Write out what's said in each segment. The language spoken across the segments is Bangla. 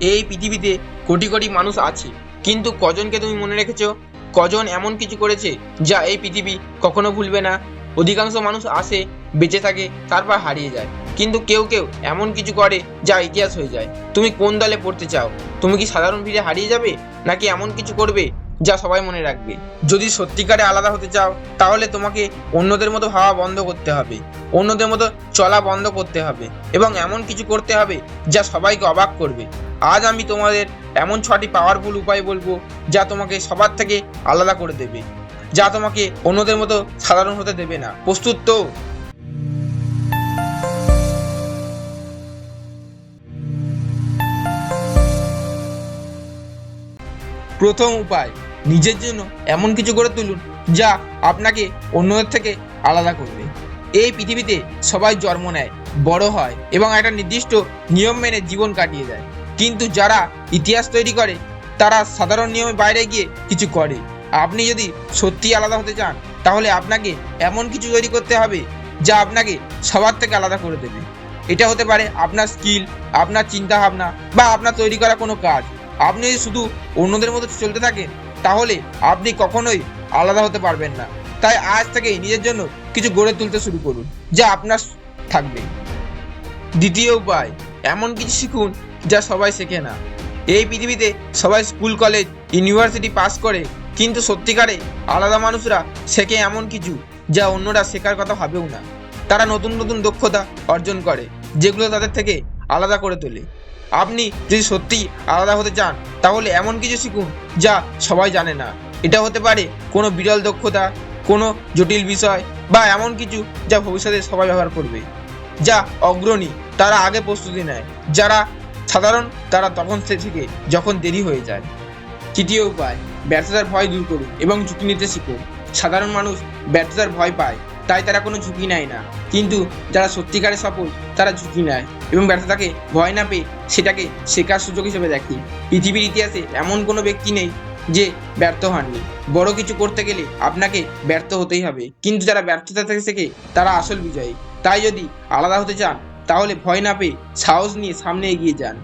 এই পৃথিবীতে কোটি কোটি মানুষ আছে। কিন্তু কজনকে তুমি মনে রেখেছ? কজন এমন কিছু করেছে যা এই পৃথিবী কখনো ভুলবে না? অধিকাংশ মানুষ আসে, বেঁচে থাকে, তারপর হারিয়ে যায়। কিন্তু কেউ কেউ এমন কিছু করে যা ইতিহাস হয়ে যায়। তুমি কোন দলে পড়তে চাও? তুমি কি সাধারণ ভিড়ে হারিয়ে যাবে? নাকি এমন কিছু করবে যা সবাই মনে রাখবে। যদি সত্যিকারে আলাদা হতে চাও, তাহলে তোমাকে অন্যদের মতো ভাবা বন্ধ করতে হবে। অন্যদের মতো চলা বন্ধ করতে হবে এবং এমন কিছু করতে হবে যা সবাইকে অবাক করবে। আজ আমি তোমাদের এমন ছটি পাওয়ারফুল উপায় বলব যা তোমাকে সবার থেকে আলাদা করে দেবে, যা তোমাকে অন্যদের মতো সাধারণ হতে দেবে না। প্রস্তুত তো? প্রথম উপায় নিজের জন্য এমন কিছু করে তুলুন যা আপনাকে অন্যদের থেকে আলাদা করবে। এই পৃথিবীতে সবাই জন্ম নেয়, বড় হয় এবং একটা নির্দিষ্ট নিয়ম মেনে জীবন কাটিয়ে দেয়। কিন্তু যারা ইতিহাস তৈরি করে, তারা সাধারণ নিয়মের বাইরে গিয়ে কিছু করে। আপনি যদি সত্যি আলাদা হতে চান, তাহলে আপনাকে এমন কিছু তৈরি করতে হবে যা আপনাকে সবার থেকে আলাদা করে দেবে। এটা হতে পারে আপনার স্কিল আপনার চিন্তা ভাবনা বা আপনার তৈরি করা কোনো কাজ। আপনি যদি শুধু অন্যদের মতো চলতে থাকেন তাহলে আপনি কখনোই আলাদা হতে পারবেন না। তাই আজ থেকেই নিজের জন্য কিছু গড়ে তুলতে শুরু করুন, যা আপনার থাকবে। দ্বিতীয় উপায়, এমন কিছু শিখুন যা সবাই শেখে না। এই পৃথিবীতে সবাই স্কুল, কলেজ, ইউনিভার্সিটি পাস করে, কিন্তু সত্যিকারে আলাদা মানুষরা শেখে এমন কিছু যা অন্যরা শেখার কথা ভাবেও না। তারা নতুন নতুন দক্ষতা অর্জন করে, যেগুলো তাদের থেকে আলাদা করে তোলে। আপনি যদি সত্যি আলাদা হতে চান, তাহলে এমন কিছু শিখুন যা সবাই জানে না। এটা হতে পারে কোনো বিরল দক্ষতা, কোনো জটিল বিষয়, বা এমন কিছু যা ভবিষ্যতে সবাই ব্যবহার করবে, যা অগ্রণী, তারা আগে প্রস্তুতি নেয়। যারা সাধারণ, তারা তখন সে থেকে যখন দেরি হয়ে যায়। তৃতীয় উপায়, ব্যর্থতার ভয় দূর করুন এবং ঝুঁকি নিতে শিখুন। সাধারণ মানুষ ব্যর্থতার ভয় পায়, তাই তারা কোনো ঝুঁকি নেয় না। কিন্তু যারা সত্যিকারে সফল, তারা ঝুঁকি নেয় এবং ব্যর্থতাকে ভয় না পেয়ে সেটাকে শেখার সুযোগ হিসেবে দেখে। পৃথিবীর ইতিহাসে এমন কোনো ব্যক্তি নেই যে ব্যর্থ হননি। বড় কিছু করতে গেলে আপনাকে ব্যর্থ হতেই হবে। কিন্তু যারা ব্যর্থতা থেকে শেখে, তারা আসল বিজয়ী। তাই যদি আলাদা হতে চান, তাহলে ভয় না পেয়ে সাহস নিয়ে সামনে এগিয়ে যান।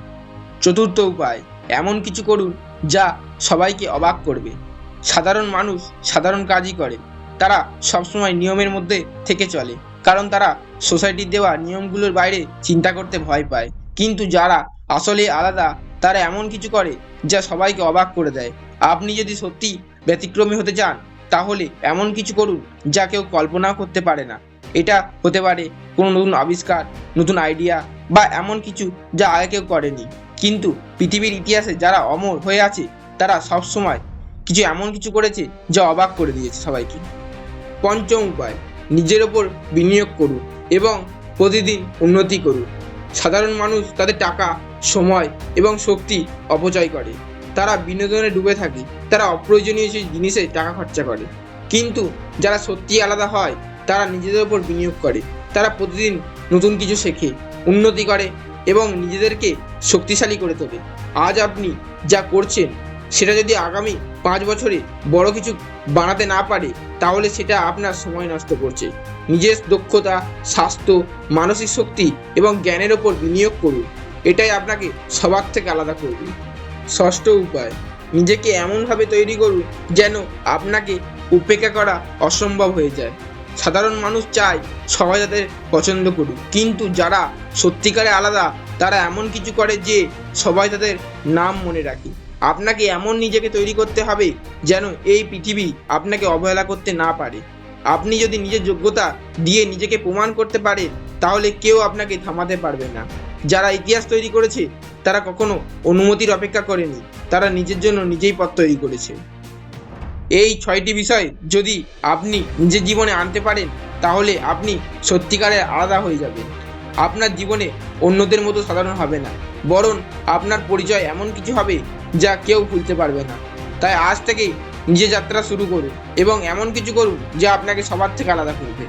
চতুর্থ উপায়, এমন কিছু করুন যা সবাইকে অবাক করবে। সাধারণ মানুষ সাধারণ কাজই করে। তারা সবসময় নিয়মের মধ্যে থেকে চলে। কারণ তারা সোসাইটির দেওয়া নিয়মগুলোর বাইরে চিন্তা করতে ভয় পায়। কিন্তু যারা আসলে আলাদা, তারা এমন কিছু করে যা সবাইকে অবাক করে দেয়। আপনি যদি সত্যি ব্যতিক্রমী হতে চান, তাহলে এমন কিছু করুন যা কেউ কল্পনাও করতে পারে না। এটা হতে পারে কোনো নতুন আবিষ্কার, নতুন আইডিয়া বা এমন কিছু যা আগে কেউ করেনি। কিন্তু পৃথিবীর ইতিহাসে যারা অমর হয়ে আছে, তারা সবসময় কিছু এমন কিছু করেছে যা অবাক করে দিয়েছে সবাইকে। পঞ্চম উপায়। নিজের ওপর বিনিয়োগ করুন এবং প্রতিদিন উন্নতি করুন সাধারণ মানুষ তাদের টাকা, সময় এবং শক্তি অপচয় করে। তারা বিনোদনে ডুবে থাকে। তারা অপ্রয়োজনীয় সেই জিনিসে টাকা খরচা করে। কিন্তু যারা সত্যি আলাদা হয়, তারা নিজেদের ওপর বিনিয়োগ করে। তারা প্রতিদিন নতুন কিছু শেখে, উন্নতি করে এবং নিজেদেরকে শক্তিশালী করে তোলে। আজ আপনি যা করছেন সেটা যদি আগামী পাঁচ বছরে বড় কিছু বানাতে না পারে, তাহলে সেটা আপনার সময় নষ্ট করছে। নিজের দক্ষতা, স্বাস্থ্য, মানসিক শক্তি এবং জ্ঞানের ওপর বিনিয়োগ করুন। এটাই আপনাকে সবার থেকে আলাদা করবে। ষষ্ঠ উপায়, নিজেকে এমনভাবে তৈরি করুন যেন আপনাকে উপেক্ষা করা অসম্ভব হয়ে যায়। সাধারণ মানুষ চায় সবাই তাদের পছন্দ করুক, কিন্তু যারা সত্যিকারে আলাদা, তারা এমন কিছু করে যে সবাই তাদের নাম মনে রাখে। আপনাকে এমন নিজেকে তৈরি করতে হবে যেন এই পৃথিবী আপনাকে অবহেলা করতে না পারে। আপনি যদি নিজের যোগ্যতা দিয়ে নিজেকে প্রমাণ করতে পারেন, তাহলে কেউ আপনাকে থামাতে পারবে না। যারা ইতিহাস তৈরি করেছে, তারা কখনো অনুমতির অপেক্ষা করেনি। তারা নিজের জন্য নিজেই পথ তৈরি করেছে। এই ছয়টি বিষয় যদি আপনি নিজের জীবনে আনতে পারেন, তাহলে আপনি সত্যিকারের আলাদা হয়ে যাবেন। আপনার জীবনে অন্যদের মতো সাধারণ হবে না। বরং আপনার পরিচয় এমন কিছু হবে যা কেউ ভুলতে পারবে না। তাই আজ থেকেই নিজের যাত্রা শুরু করুন এবং এমন কিছু করুন যা আপনাকে সবার থেকে আলাদা করবে।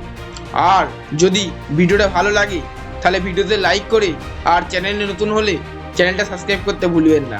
আর যদি ভিডিওটা ভালো লাগে, তাহলে ভিডিওতে লাইক করে আর চ্যানেলে নতুন হলে চ্যানেলটা সাবস্ক্রাইব করতে ভুলবেন না।